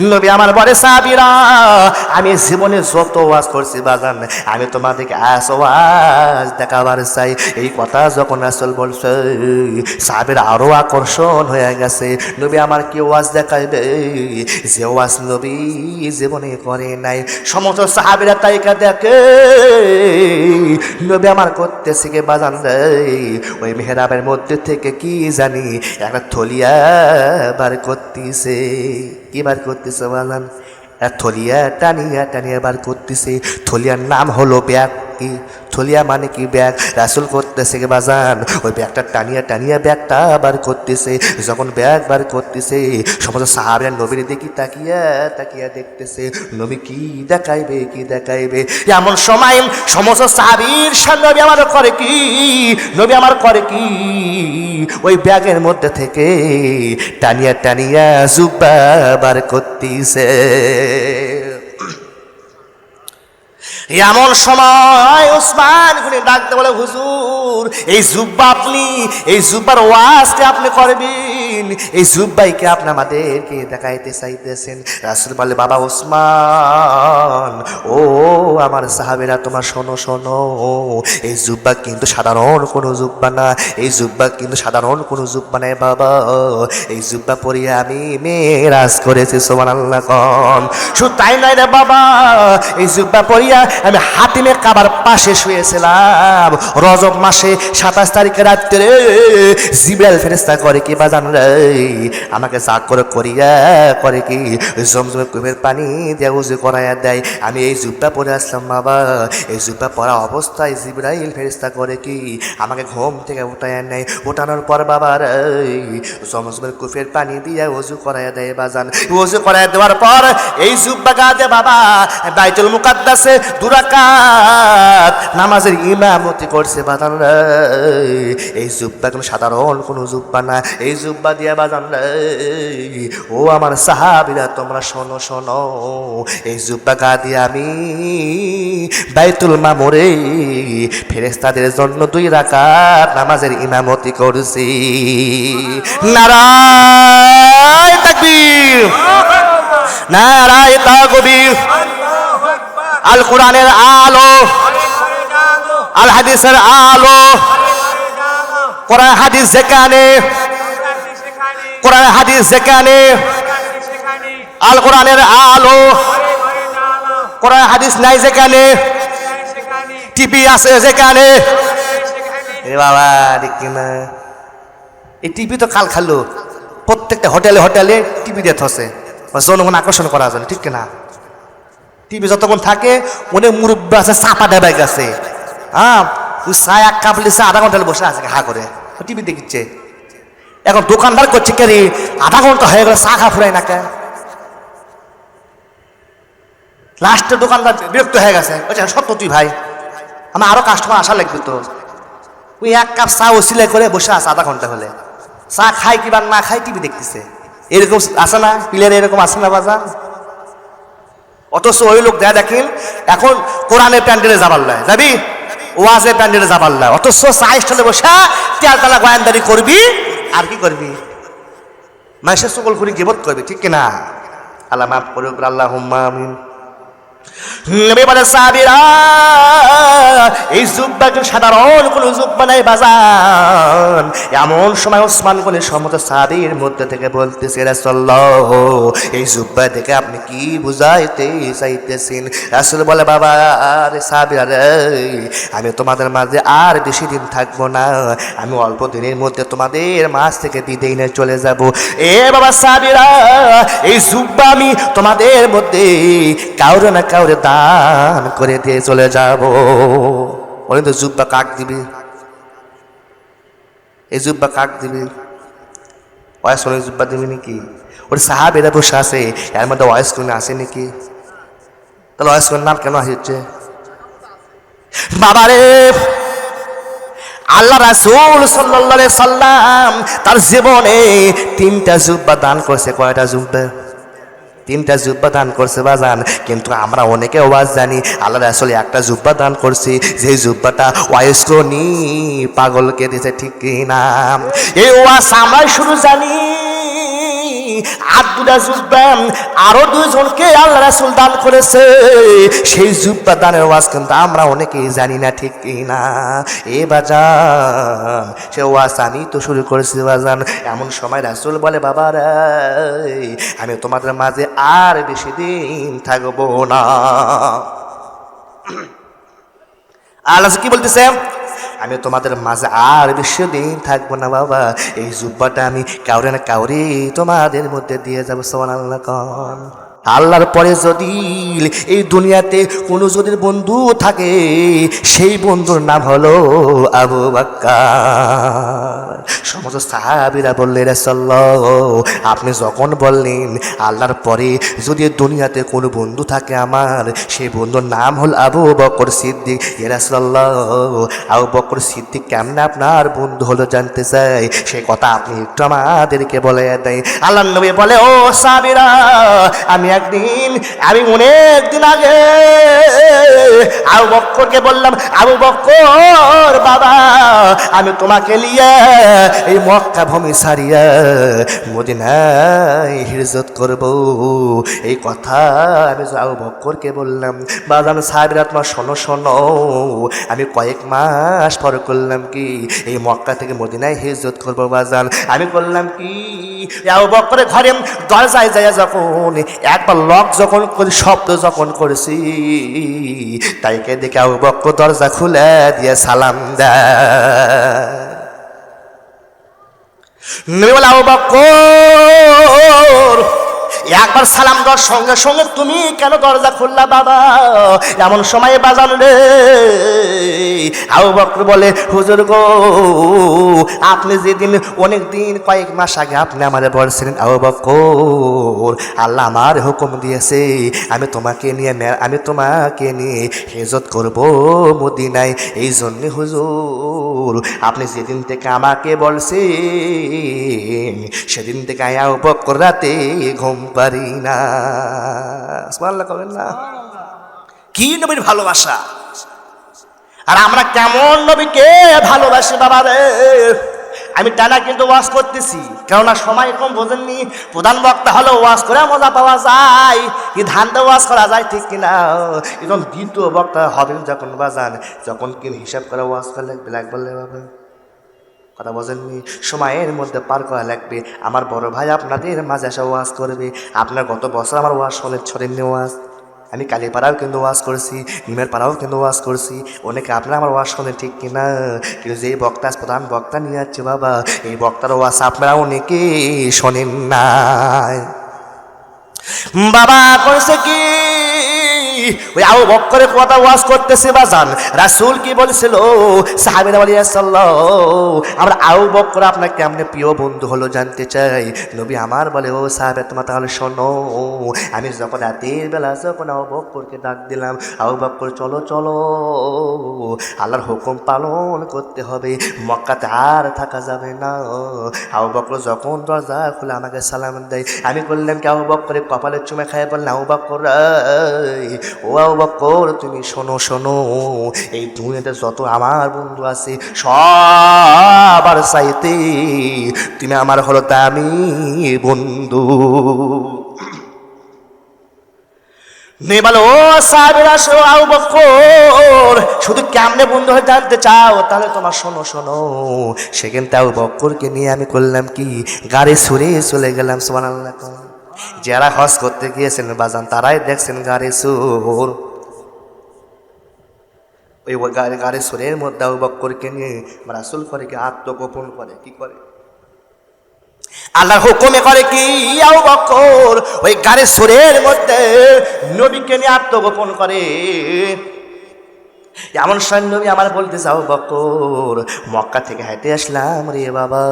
নবী আমার বলে, সাবিরা, আমি জীবনে যত ওয়াজ করছি বাজান আমি তোমাদেরকে আস ওয়াজ দেখাবার চাই। এই কথা যখন আসল বলছে, সাবির আরও আকর্ষণ হয়ে গেছে। নবী আমার কি ওয়াজ দেখাইবে? যে ওয়াজ নবী জীবনে করে নাই। সমস্ত সাহাবিরা তাইকা দেখে, নবী আমার করতেছে কে বাজান রে? ওই মেহরাবের মধ্যে থেকে কি জানি একটা থলিয়া বার করতেছে। কি বার করতেছে এক থলিয়া টানিয়া টানিয়া বার করতেছে। থলিয়ার নাম হলো ব্যাগ। কি? থলিয়া মানে কি ব্যাগ? রাসুল করতেছে কে বাজান? ওই ব্যাগটা টানিয়া টানিয়া ব্যাগটা বার করতেছে। যখন ব্যাগ বার করতেছে, সমস্ত সাহাবের নবীর দেখি তাকিয়া তাকিয়া দেখতেছে। নবী কি দেখাইবে কি দেখাইবে? এমন সময় সমস্ত সাহাবির সামনে নবী আমার করে কি? নবী আমার করে কি? ওই ব্যাগের মধ্যে থেকে টানিয়া টানিয়া জুব্বা বার করতেছে। এমন সময় ওসমান খুনি ডাকতে বলে, হুজুর, এই জুব্বা আপনি, এই জুব্বার ওয়াজকে আপনি করবেন। এই জুব্বাইকে আপনি আমাদেরকে দেখাইতে চাইতেছেন। রাসুল বলে, বাবা ওসমান, ও আমার সাহাবেরা, তোমার শোনো শোনো। এই জুব্বা কিন্তু সাধারণ কোনো জুব্বা না। এই জুব্বা কিন্তু সাধারণ কোনো জুব্বা নয় বাবা। এই জুব্বা পরিয়ে আমি মেয়েরাজ করেছি সোমান আল্লাহ কন। শুধু তাই নাই রে বাবা, এই জুব্বা পরিয়া আমি হাতিমে কাবার পাশে শুয়েছিলাম। রজব মাসে সাতাশ তারিখে রাত্রে জিব্রাইল ফেরেস্তা করে কি, বাজান রে, আমাকে যা করে, করিয়া করে কি, জমজমে কুমের পানি দিয়ে উজু করাইয়া দেয়। আমি এই জুব্বা পরে আসলাম, বাবা। এই জুব্বা পরা অবস্থায় জিব্রাইল ফেরিস্তা করে কি, আমাকে ঘুম থেকে উঠাইয়া নেয়। উঠানোর পর বাবা রে জমজমের কুফের পানি দিয়ে উজু করাইয়া দেয়, বাজান। উজু করাইয়া দেওয়ার পর এই জুব্বা গাছে বাবা, বাইতুল মুকাদ্দাসে দুরাকাত নামাজের ইমামতি করছে বাজান এই জুব্বা কোনো সাধারণ কোনো জুব্বা না, এই জুব্বা দিয়ে বাজান ও আমার সাহাবিরা, তোমরা শোনো শোনো। এই জুব্বা গা দিয়ে আমি বাইতুল মামরে ফেরেস্তাদের জন্য দুই রাকাত নামাজের ইমামতি করছি। নারায় তাকবীর নারায় তাকবীর। আল কোরআনের আলো আল হাদিসের আলো কোরআন হাদিস যেখানে কোরআন হাদিস যেখানে আল কোরআনের আলো কোরআন হাদিস নাই যেখানে, টিভি আছে যেখানে। বাবা না। এই টিভি তো কাল খালো। প্রত্যেকটা হোটেলে হোটেলে টিভি দিয়ে থসে জনগণ আকর্ষণ করা যায় ঠিক না টিভি যতক্ষণ থাকে, অনেক মুরব্বী আছে, চাপা দেবাই গেছে হ্যাঁ তুই চা এক কাপ লিখছে আধা ঘণ্টা বসে আছে, হা করে। টিভি দেখিচ্ছে। এখন দোকানদার করছে কে রে? আধা ঘণ্টা হয়ে গেল, চা খা ফুরাই না কে? লাস্টের দোকানদার বিরক্ত হয়ে গেছে। বলছে, সত্য তুই ভাই, আমার আরও কাস্টমার আসা লাগবে তো ওই এক কাপ চা ওসিলাই করে বসে আছে আধা ঘণ্টা হলে। চা খাই কিবা না খাই টিভি দেখতেছে। এরকম আছে না? প্লেয়ার এরকম আছে না বাজার? অথচ ওই লোক দেয়া দেখেন এখন কোরআনের প্যান্ডেলে যাবার লয় যাবি ওয়াজের প্যান্ডেলে যাবার লয় অথচ চা স্টলে তেল তেলতলা গয়ানদারি করবি, আর কি করবি? মাইশের সকল করে গেবত করবি, ঠিক কিনা? আল্লাহ মাফ করুক আল্লাহ আমিন। এবারে সাবিরা এই জুব্বাকে সাধারণ কোন জুব্বা নাই বাজান। এমন সময় ওসমান কোন সমত সাবির মধ্যে থেকে বলতেছে, রাসূলুল্লাহ, এই জুব্বা থেকে আপনি কি বুঝাইতে চাইতেছেন? রাসূল বলে, বাবা আরে সাবিরা রে, আমি তোমাদের মাঝে আর বেশি দিন থাকব না। আমি অল্প দিনের মধ্যে তোমাদের মাঝ থেকে নিয়ে চলে যাব। এ বাবা সাবিরা এই জুব্বা আমি তোমাদের মধ্যে কাউরে না কাউরে দান করে দিয়ে চলে যাব। বলে তো, জুব্বা কাক দিবি? এই জুব্বা কাক দিবি? ওয়াইস করে জুব্বা দিবি নাকি? ওর সাহাবেরা বসে আছে, এর মধ্যে ওয়াইস কোনে আসে নাকি? তাহলে ওয়াইস কোন নাম কেন হচ্ছে বাবারে, আল্লাহ রাসূল সাল্লাল্লাহু সাল্লাম তার জীবনে তিনটা জুব্বা দান করছে। কয়টা জুব্বা? তিনটা জুব্বা দান করছে বাজান, কিন্তু আমরা অনেকে ওয়াজ জানি, আল্লাহ রাসুল একটা জুব্বা দান করছি যে জুব্বাটা ওয়াইসকনি পাগলকে দিতে ঠিক না এই ওয়াজ আমরাই শুরু জানি। আর দুটা জুব্বা আরও দুইজনকে আল্লাহ রাসুল দান করেছে। সেই জুব্বা দানের ওয়াজ কিন্তু আমরা অনেকেই জানি না, ঠিক না? এ বাজান, সে ওয়াজ আমি তো শুরু করেছি বাজান। এমন সময় রাসুল বলে, বাবা আমি তোমাদের মাঝে আর বেশি দিন থাকব না। আল্লাহ কি বলতেছে? আমি তোমাদের মাঝে আর বেশি দিন থাকব না, বাবা। এই জুব্বাটা আমি কাউরে না কাউরে তোমাদের মধ্যে দিয়ে যাব সোমান আল্লাহ কন। আল্লাহর পরে যদি এই দুনিয়াতে কোনো যদি বন্ধু থাকে, সেই বন্ধুর নাম হলো আবু বাক্কার। সমস্ত সাহাবিরা বললেন সাল্লাহ আপনি যখন বললেন, আল্লাহর পরে যদি দুনিয়াতে কোনো বন্ধু থাকে আমার, সেই বন্ধুর নাম হল আবু বকর সিদ্দিক। ইরাসাল্লাহ আবু বকর সিদ্দিক কেমন আপনার বন্ধু হলো জানতে চাই সে কথা আপনি একটু আমাদেরকে বলে দেয় আল্লাহ নবী বলে, ও সাবিরা আমি একদিন, আমি অনেক দিন আগে আবু বক্করকে বললাম, আবু বক্কর, বাবা, আমি তোমাকে নিয়ে এই মক্কা ভূমি সারিয়া মদিনায় হিজরত করব। এই কথা আমি আবু বক্করকে বললাম, বাজান সাহেবের, তোমার শোনো শোনো, আমি কয়েক মাস পর করলাম কি, এই মক্কা থেকে মদিনায় হিজরত করব, বাজান। আমি করলাম কি? আবু বক্করের ঘরে দরজায় যায় যখন একবার লক যখন করি, শব্দ যখন করেছি, তাইকে দেখে আবু বক্কর দরজা খুলে দিয়ে সালাম দেয়। একবার সালাম দেওয়ার সঙ্গে সঙ্গে তুমি কেন দরজা খুললা বাবা? এমন সময় বাজান রে আবু বক্র বলে, হুজুর গো, আপনি যেদিন অনেক দিন কয়েক মাস আগে আপনি আমাদের বলছিলেন, আবু বক্কর আল্লাহ আমার হুকুম দিয়েছে, আমি তোমাকে নিয়ে আমি তোমাকে নিয়ে হেজত করব মদিনায়। এই জন্যে হুজুর, আপনি যেদিন থেকে আমাকে বলছেন, সেদিন থেকে আয়া বক্কর রাতে ঘুম পারি না। কবেন না। কি নবীর ভালোবাসা? আর আমরা কেমন নবীকে ভালোবাসি বাবা রে? আমি টানা কিন্তু ওয়াজ করতেছি, কেননা সময় কম বোঝেননি। প্রধান বক্তা হলো ওয়াজ করে মজা পাওয়া যায়। কি ধানতে ওয়াজ করা যায় ঠিক কিনা? এখন দ্বিতীয় বক্তা হবেন যখন বাজান যখন কি হিসাব করে ওয়াজ করলে ব্ল্যাক বললে বাবা? কথা বোঝেননি? সময়ের মধ্যে পার করা লাগবে। আমার বড় ভাই আপনাদের মাঝে এসে ওয়াজ করবে। আপনার গত বছর আমার ওয়াজ শোনে ছড়েননি ওয়াজ। আমি কালীপাড়াও কিন্তু ওয়াজ করেছি, নিমের পাড়াও কিন্তু ওয়াজ করছি। অনেকে আপনারা আমার ওয়াজ শোনেন, ঠিক কিনা? কিন্তু যে বক্তা, প্রধান বক্তা নিয়ে যাচ্ছে বাবা, এই বক্তার ওয়াজ আপনারা অনেকে শোনেন না বাবা, করেছে কি? ওই আবু বক্করের কথা ওয়াজ করতেছে বাজান। রাসূল কি বলেছিল? সাহাবীরা বলি আমরা আবু বক্কর আপনার কেমনে প্রিয় বন্ধু হলো জানতে চাই। নবী আমার বলে, ও সাহাবে তোমার তাহলে শোনো, আমি যখন রাতের বেলা যখন আবু বক্করকে ডাক দিলাম, আবু বক্কর, চলো চলো, আল্লাহর হুকুম পালন করতে হবে, মক্কাতে আর থাকা যাবে না। আবু বক্কর যখন দরজা খুলে আমাকে সালাম দেয়, আমি বললাম কি, আবু বক্করে কপালের চুমে খাই বললাম আবু বক্কর ও আবু বক্কর তুমি শোনো শোনো। এই দুনিয়াতে যত আমার বন্ধু আছে সবার চাইতে তুমি আমার হলো দামি বন্ধু। নেবাল ও সাহেবের আউ বক্কর। শুধু কেমনে বন্ধু হয়ে জানতে চাও, তাহলে তোমার শোনো শোনো। সেখান তাও বক্করকে নিয়ে আমি করলাম কি? গাড়ি সুরে চলে গেলাম সোমান আল্লাহ যারা হজ করতে গিয়েছেন বাজান তারাই দেখছেন গাড়ি সুর। ওই গাড়ি গাড়ি সুরের মধ্যে বক্করকে নিয়ে রাসুল করে কি আত্মগোপন করে, কি করে? আল্লাহর হুকুমে করে কি ওই গাড়ি সুরের মধ্যে নবীকে নিয়ে আত্মগোপন করে। এমন সময় নবী আমার বলতে যাও বকর। মক্কা থেকে হেঁটে আসলাম রে বাবা।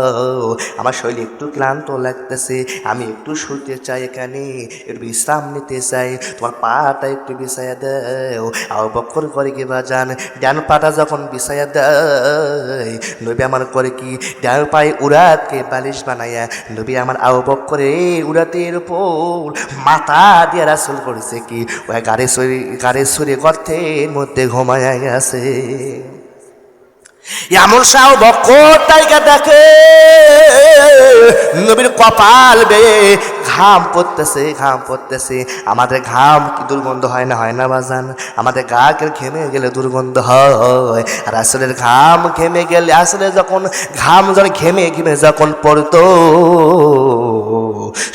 আমার শরীর একটু ক্লান্ত লাগতেছে, আমি একটু শুতে চাই এখানে, একটু বিশ্রাম নিতে চাই। তোমার পাটা একটু বিছাইয়া দাও। আও বকর করে কি বাজান ডান পাটা যখন বিছাইয়া দেয়, নবী আমার করে কি, ডান পায়ে উড়াতকে বালিশ বানাইয়া, নবী আমার আও বকরে উড়াতের উপর মাথা দিয়ে রাসুল করেছে কি, ওই গাড়ি সরি গাড়ি সরি গর্তের মধ্যে ঘুমায় গেছে এমন সাও বকর তাইকা দেখে, নবীর কপাল বে ঘাম পড়তেছে ঘাম পড়তেছে। আমাদের ঘাম কি দুর্গন্ধ হয় না হয় না বাজান? আমাদের গা কে ঘেমে গেলে দুর্গন্ধ হয়। আর আসলের ঘাম ঘেমে গেলে, আসলে যখন ঘাম যখন ঘেমে ঘেমে যখন পড়তো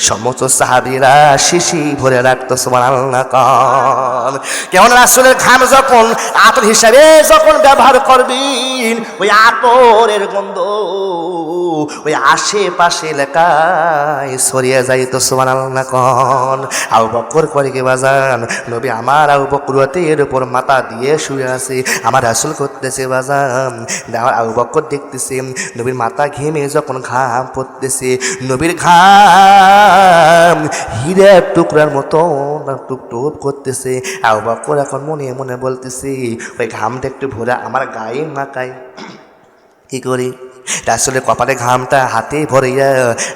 সমস্ত সাহাবিরা শিশি ভরে রাখতো, সুবহানাল্লাহ কন। কেমন আসলের ঘাম যখন আতর হিসাবে যখন ব্যবহার করবেন, ওই আতরের গন্ধ ওই আশেপাশে এলাকায় সরিয়ে যাইতো, সুবহানাল্লাহ কন। আউ বকর করে কে বাজান, নবী আমার আউ বকরতের উপর মাথা দিয়ে শুয়ে আছে, আমার আসল করতেছে বাজান। আমার আউ বকর দেখতেছে, নবীর মাথা ঘেমে যখন ঘাম পড়তেছে, নবীর ঘাম হীরের টুকরার মতো টুক টুপ করতেছে। আউ বাকর এখন মনে মনে বলতেছি, ওই ঘামটা একটু ভরে আমার গায়ে মাকায় কি করি? আসলে কপালে ঘামটা হাতে ভরিয়া,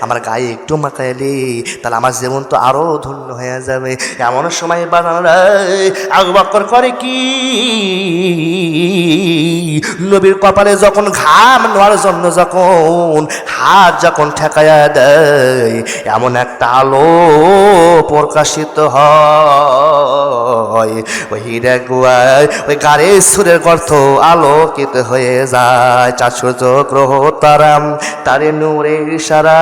আমার গায়ে একটু মাখাইলে, তাহলে আমার জীবন তো আরও ধন্য হয়ে যাবে। এমন সময় বকর করে কি? নবীর কপালে যখন ঘাম নেওয়ার জন্য যখন হাত যখন ঠেকায়া দেয়, এমন একটা আলো প্রকাশিত হয়। ওই হিরে গুয়ায় ওই গাড়ির সুরের গর্থ আলোকিত হয়ে যায় চারশো গ্রহ তারাম তারে নূরে সারা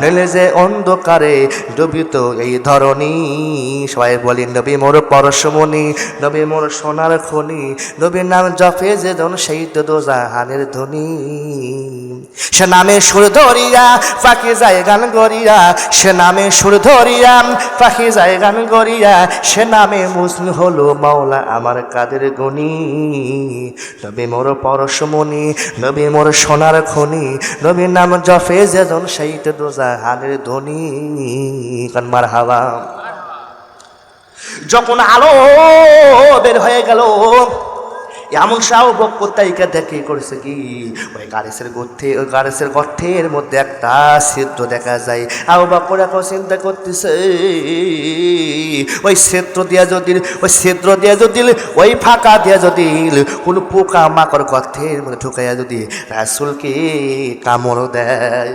নইলে যে অন্ধকারে ডুবিত এই ধরনী সবাই বলি, নবী মোর পরশমণি, নবী মোর সোনার খনি, নবীর নাম জফে যে ধন সেই তো দোজাহানের ধ্বনি সে নামে সুর ধরিয়া পাখি যায় গান গরিয়া সে নামে সুর ধরিয়া পাখি যায় গান গরিয়া সে নামে মুসলিম হলো মাওলা আমার কাদের গনি। নবী মোর পরশমণি, নবী মোর সোনার খনি নবীর নাম জফে যেজন সেই তো দোজাহানের ধ্বনি। কানমার হাওয়া যখন আলো বের হয়ে গেল এমন সাহ বক্তাইকা দেখে করেছে কি? ওই গাড়িসের গর্থে ওই গাড়িসের গর্থের মধ্যে একটা সেদ্ধ দেখা যায়। আও বাপর এখন চিন্তা করতেছে, ওই ক্ষেত্র দিয়া যদি, ওই ছিদ্র দিয়া যদি, ওই ফাঁকা দিয়া যদি, কোনো পোকা মাকড় গর্থের মধ্যে ঢুকাইয়া যদি রাসুলকে কামড় দেয়।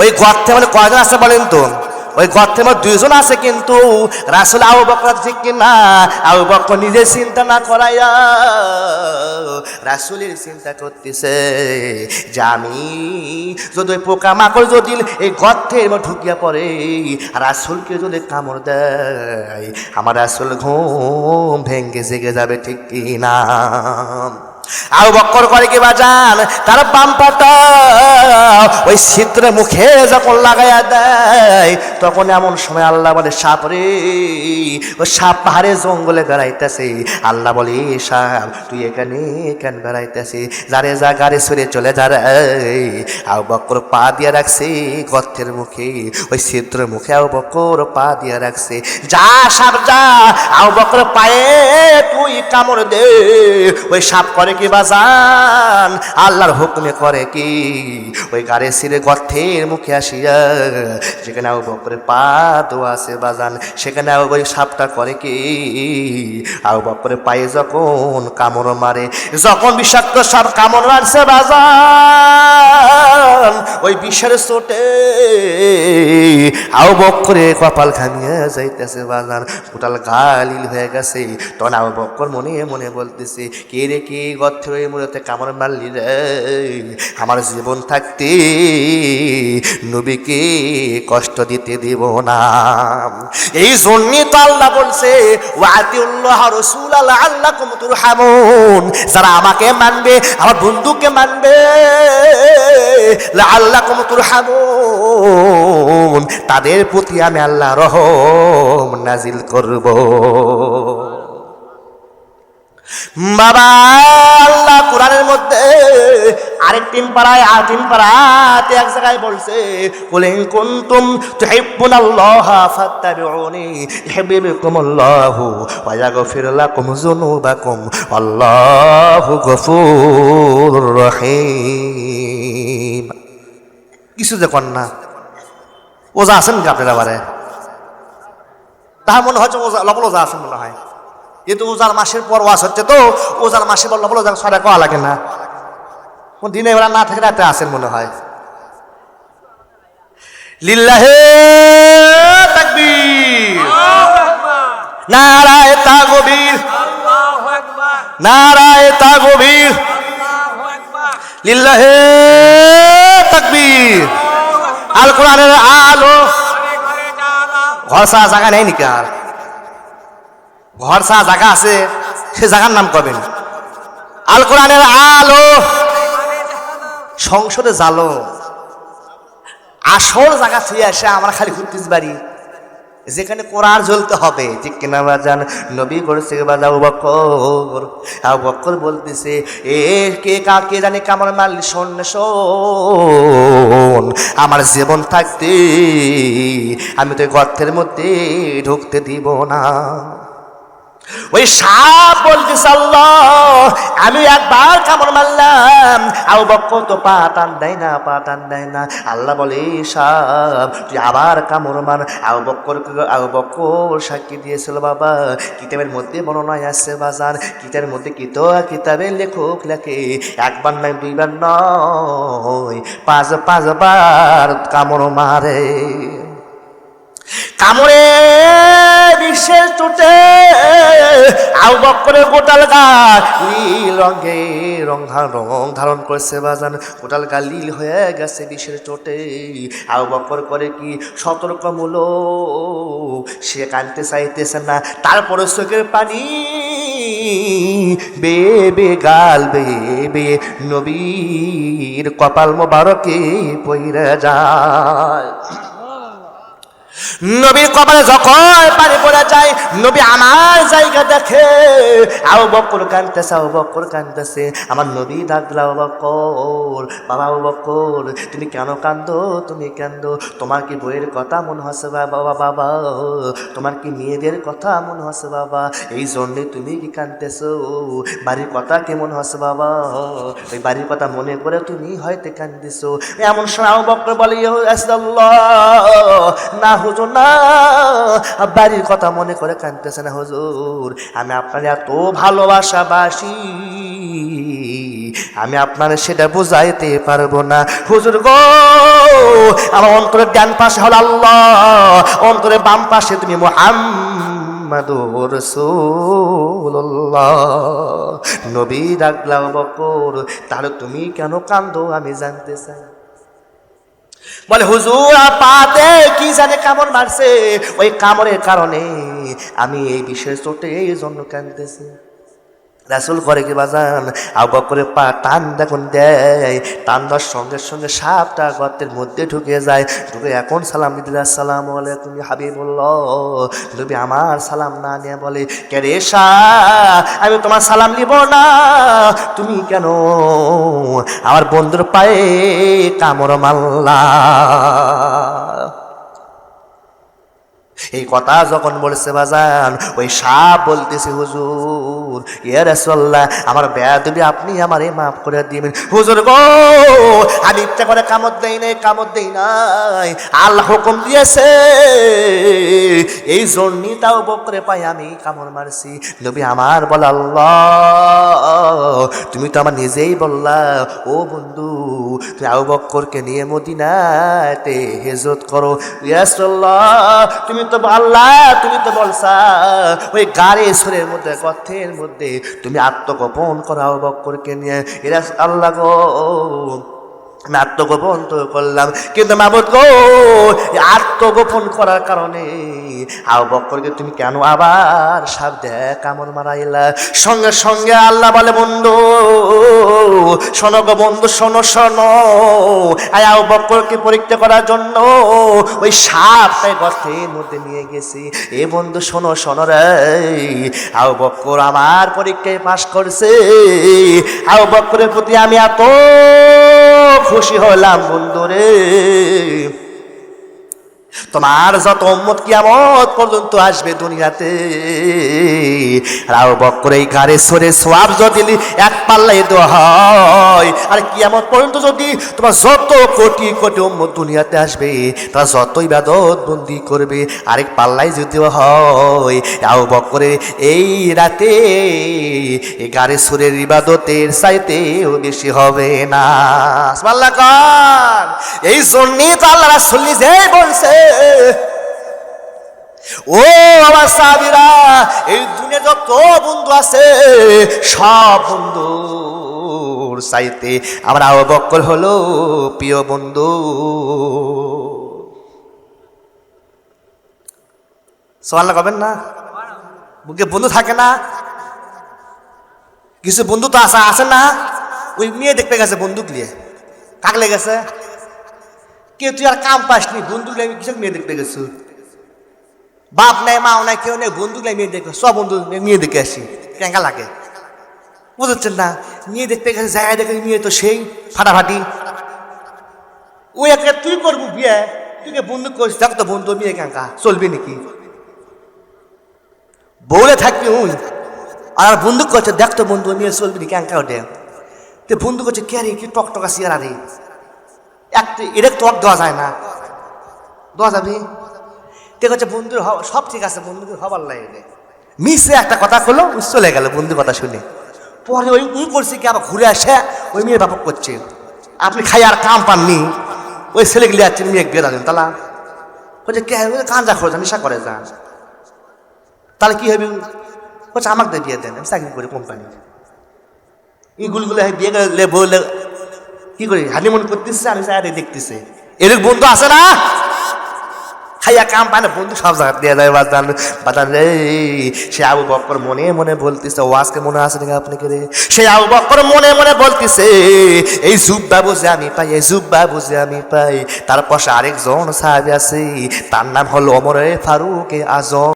ওই গর্তে মানে কয়জন আছে বলেন তো? ওই গর্তের মধ্যে দুইজন আছে কিন্তু রাসুল আবু বকর ঠিক কিনা? আবু বকর নিজে চিন্তা না করাইয়া রাসুলের চিন্তা করতেছে যে আমি যদি ওই পোকা মাকড় যদি এই গর্তের মধ্যে ঢুকিয়া পড়ে, রাসুলকে যদি কামড় দেয়, আমার রাসুল ঘুম ভেঙ্গে জেগে যাবে ঠিক কিনা? আবু বক্কর করে কি বাজান? তার বাম ওই ছিদ্রে মুখে যখন লাগাইয়া দেয়, তখন এমন সময় আল্লাহ বলে, সাপ রে সাপ পাহাড়ে জঙ্গলে বেড়াইতেছে। আল্লাহ বলে সাপ, তুই এখানে কেন বেড়াইতেছি? যারে যা গাড়ি সরে চলে যা রে। বক্কর পা দিয়ে রাখছে গর্তের মুখে, ওই ছিদ্র মুখে আবু বক্কর পা দিয়ে রাখছে। যা সাপ, যা। আবু বক্কর পায়ে তুই কামড় দে, ওই সাপ করে কি বাজান। আল্লাহর হুকুমে করে কি? ওই গাড়ি সিরে গর্থের মুখে আসিয়া যেখানে আবু বকরের পা দোয়া আছে বাজান, সেখানে আবু ওই সাপটা করে কি? আবু বকরের পায়ে যখন কামড় মারে, যখন বিষাক্ত সাপ কামড় মারছে বাজান। ওই বিষের চোটে আবু বকরে কপাল ঘামিয়ে যাইতেছে বাজান টোটাল গালিল হয়ে গেছে। তখন আবু বকর মনে মনে বলতেছে, কে রে, কে গর্থের ওই মূলতে কামড় মারলি রে? আমার জীবন থাকতে নবীকে কষ্ট দিতে দেব না। এই জন্যই তো আল্লাহ বলছে, ওয়াতিউল্লাহ রসুল আল্লাহ আল্লাহ কুমতুর হামুন যারা আমাকে মানবে, আমার বন্ধুকে মানবে আল্লাহ কুমতুর হামুন তাদের প্রতি আমি আল্লাহ রহম নাজিল করব। বাবা, আল্লাহ কোরআনের মধ্যে আরেক তিন পাড়ায়, আর তিন পাড়াতে এক জায়গায় বলছে বলে কুনতুম তুহিব্বুনাল্লাহ ফাত্তাবিউনি, ইউহিব্বুকুমুল্লাহু ওয়া ইয়াগফির লাকুম যুনুবাকুম, আল্লাহু রহিম। কিছু যে কন্যা ওজা আছেন কি আপনারা বারে তাহার মনে হচ্ছে ওজা লবল ওজা আছেন মনে হয়। যেহেতু ওজার মাসের পর ওয়াজ হচ্ছে তো, ওজার মাসে বলল বলো ছড়া কওয়া লাগে না। কোন দিনে বেলা না থাকে রাতে আসেন মনে হয়। লিল্লাহে তাকবীর। নারায় তাগবীর নারায় তাগবীর লিল্লাহে তাকবীর। আল। কোরআনের জায়গা নেই নাকি আর? ঘর সারা জায়গা আছে, সে জায়গার নাম করবেন আল কোরআনের আলো। সংসদে জালো আসল জায়গা ছুঁয়ে আসে আমরা খালি ঘুরতেছি বাড়ি। যেখানে কোরআন ঝুলতে হবে যে কেনা বাজান নবী করেছে বাজা বকর আবু বকর বলতেছে, এ কে কাকে জানে কামর মাল শোন শোন, আমার জীবন থাকতে আমি তো গর্তের মধ্যে ঢুকতে দিব না। ওই সাপ বলতেছে, আল্লাহ, আমি একবার কামড় মারলাম। আউ বক্ক তো পা টান দেয় না, পা টান দেয় না। আল্লাহ বলে সাপ, তুই আবার কামড় মার। আউ বক্কর আউ বক্কর সাক্ষী দিয়েছিল, বাবা, কিতাবের মধ্যে বর্ণনায় আছে বাজার। কিতাবের মধ্যে কিত, কিতাবের লেখক লেখে। একবার নয়, দুইবার নয়। পাঁচ, পাঁচবার কামড় মারে। কামড়ে বিশ্বের চোটে আউ বক্করে গোটাল গাছ নীল রঙে রং রং ধারণ করেছে বাজান। গোটাল গা লীল হয়ে গেছে বিশ্বের চোটে আউ বক্কর করে কি সতর্কমূলক? সে কানতে চাইতেছে না। তারপরে চোখের পানি বে বে গাল বে বে নবীর কপাল মোবারকে পইরা যায়। নবীর কপালে যখন পানি পড়ে যায় নবী আমার জায়গা দেখে আও বকর কানতেছে আও বকর কানতেছে আমার নবী ডাকলা আও বকর বাবা আও বকর তুমি কেন কান্দো তুমি কান্দো তোমার কি বইয়ের কথা মনে হচ্ছে বাবা বাবা তোমার কি মেয়েদের কথা মনে হচ্ছে বাবা? এই জন্যে তুমি কি কানতেছো বাড়ির কথা কেমন হচ্ছে বাবা? ওই বাড়ির কথা মনে করে তুমি হয়তো কান্দিছো এমন সময় আও বকর বলে "ইয়া রাসূলুল্লাহ, না হুজুর না। বাড়ির কথা মনে করে কানতেছে না হুজুর। আমি আপনার এত ভালোবাসা বাসি আমি আপনার সেটা বুঝাইতে পারব না। হুজুর গো, আমার অন্তরের ডান পাশে হল আল্লাহ। অন্তরের বাম পাশে তুমি মোহাম্মদুর রাসূলুল্লাহ। নবী ডাকলাম বকর তাহলে তুমি কেন কান্দো আমি জানতে চাই। বলে, হুজুর পাতে কি জানে কামড় মারছে? ওই কামড়ের কারণে আমি এই বিশেষ চোটে এই জন্য কাঁদতেছি। রাসুল করে কি বাজান আবার করে পা টান দেখুন দেয়। টান দেওয়ার সঙ্গে সঙ্গে সাপটা গর্তের মধ্যে ঢুকে যায়। ঢুকে এখন সালাম দিদিরা সালাম আলাইকুম বলল নবী আমার সালাম না নিয়ে বলে, কে রে আমি তোমার সালাম নিব না। তুমি কেন? আমার বন্ধুর পায়ে কামড় মাল্লা এই কথা যখন বলছে, বাজান, ওই সাপ বলতেছে, হুজুর ইয়ে রাসূলুল্লাহ, আমার বেয়াদবি আপনি আমারে মাফ করে দিবেন। হুজুর গো, আমি ইচ্ছা করে কামত দেই নাই, কামত দেই নাই। আল্লাহ হুকুম দিয়েছে, এই জন্যই তাও বকরে পাই আমি কামড় মারছি। নবী আমার বল, আল্লাহ, তুমি তো আমার নিজেই বললা, ও বন্ধু, তুমি আবু বক্করকে নিয়ে মদিনাতে হেজত করো। ইয়াসল্লাহ তুমি তো আল্লাহ, তুমি তো বলছা। ওই গাড়ি সুরের মধ্যে কথের মধ্যে তুমি আত্মগোপন করাও বক্করকে নিয়ে। এরা আল্লাহ গো আমি আত্মগোপন তো করলাম। কিন্তু মাবুদ গো আত্মগোপন করার কারণে আও বক্করকে তুমি কেন আবার সাপ দেখ কামড় মারাইলা? সঙ্গে সঙ্গে আল্লাহ বলে, বন্ধু, শোনো গো বন্ধু, শোনো শোনো। আও বক্করকে পরীক্ষা করার জন্য ওই সাপটাই গর্তের মধ্যে নিয়ে গেছি। এ বন্ধু, শোনো শোনো রে। আও বক্কর আমার পরীক্ষায় পাশ করছে। আও বক্করের প্রতি আমি এত খুশি হলাম বন্ধুরে। তোমার যত উম্মত কিয়ামত পর্যন্ত আসবে দুনিয়াতে। রাও বক্কর এই ঘাড়ে সরে সোয়াব যদি এক পাল্লাই দেওয়া হয়, আর কিয়ামত পর্যন্ত যদি তোমার যত কোটি কোটি উম্মত দুনিয়াতে আসবে, তারা যত ইবাদত বন্দি করবে, আরেক পাল্লাই যদি দেওয়া হয়, রাও বক্করে এই রাতে এই গাড়ি সুরের ইবাদতের চাইতেও বেশি হবে না। এই জন্যই তো আল্লাহ রাসূল নিজে বলছে ও আমার সাবিরা এই দুনিয়া যত বন্ধু আছে, সব বন্ধুর চাইতে আমরা বক্কর হলো প্রিয় বন্ধু। সোয়াল্লা করবেন না? বুকে বন্ধু থাকে না? কিছু বন্ধু তো আসা আছে না? ওই মেয়ে দেখতে গেছে বন্দুক নিয়ে। কাকলে গেছে কেউ তুই আর কাম পাসনি বন্দুক নিয়ে কিছু মেয়ে দেখতে গেছো? বাপ নাই মাও নাই, কেউ নেই বন্দুক নাই, মেয়ে দেখবে সব বন্ধু মেয়ে দেখে আসি। কেঙ্কা লাগে? বুঝছেন না? মেয়ে দেখতে গেছে জায়গায় দেখে মেয়ে তো সেই ফাটাফাটি। ওই একটা তুই করব বিয়ে? তুই কে বন্ধু করিস? দেখ তো বন্ধু, মেয়ে কেঙ্কা চলবে নাকি? বলে থাকবি উই আর বন্ধু করছে, দেখ তো বন্ধু, মেয়ে চলবি নাকি কেঙ্কা ওঠে? তো বন্ধু করছে, কে রে, কি টকটকা সিয়ারা রে? একটা এটা টক দেওয়া যায় না। দেওয়া যাবে? তে হচ্ছে বন্ধুর সব ঠিক আছে, বন্ধুদের হবার লাগে মিসে একটা কথা হলো চলে গেল বন্ধু কথা শুনে। পরে ওই উই করছে কি, আবার ঘুরে আসে, ওই মেয়ের বাপক করছে। আপনি খাই আর কাম পাননি। ওই ছেলেগুলি যাচ্ছে, মেয়ে বিয়ে দেন তালা। বলছে, কে? কাঞ্জা খরচ নেশা করে যান তাহলে কি হবে? বলছে, আমাকে দিয়ে বিয়ে দেন আমি চাকরি করি কোম্পানি এইগুলিগুলো বিয়ে করে কি করি? হানিমুন করতেছে, আমি চাই দেখতেছে। এরকম বন্ধু আছে না? খাইয়া কাম পায় না বন্ধু সব জায়গা দিয়ে দেয়, বাজান বাজান রে সে আবু বক্কর মনে মনে বলতেছে, ও, আজকে মনে আছে নাকি আপনাকে রে? সে আবু বক্কর মনে মনে বলতেছে, এই জুব্বা বুঝে আমি পাই, এই জুব্বা বুঝে আমি পাই। তার পাশে আরেকজন সাহেব আছে, তার নাম হলো অমরে ফারুক আজম।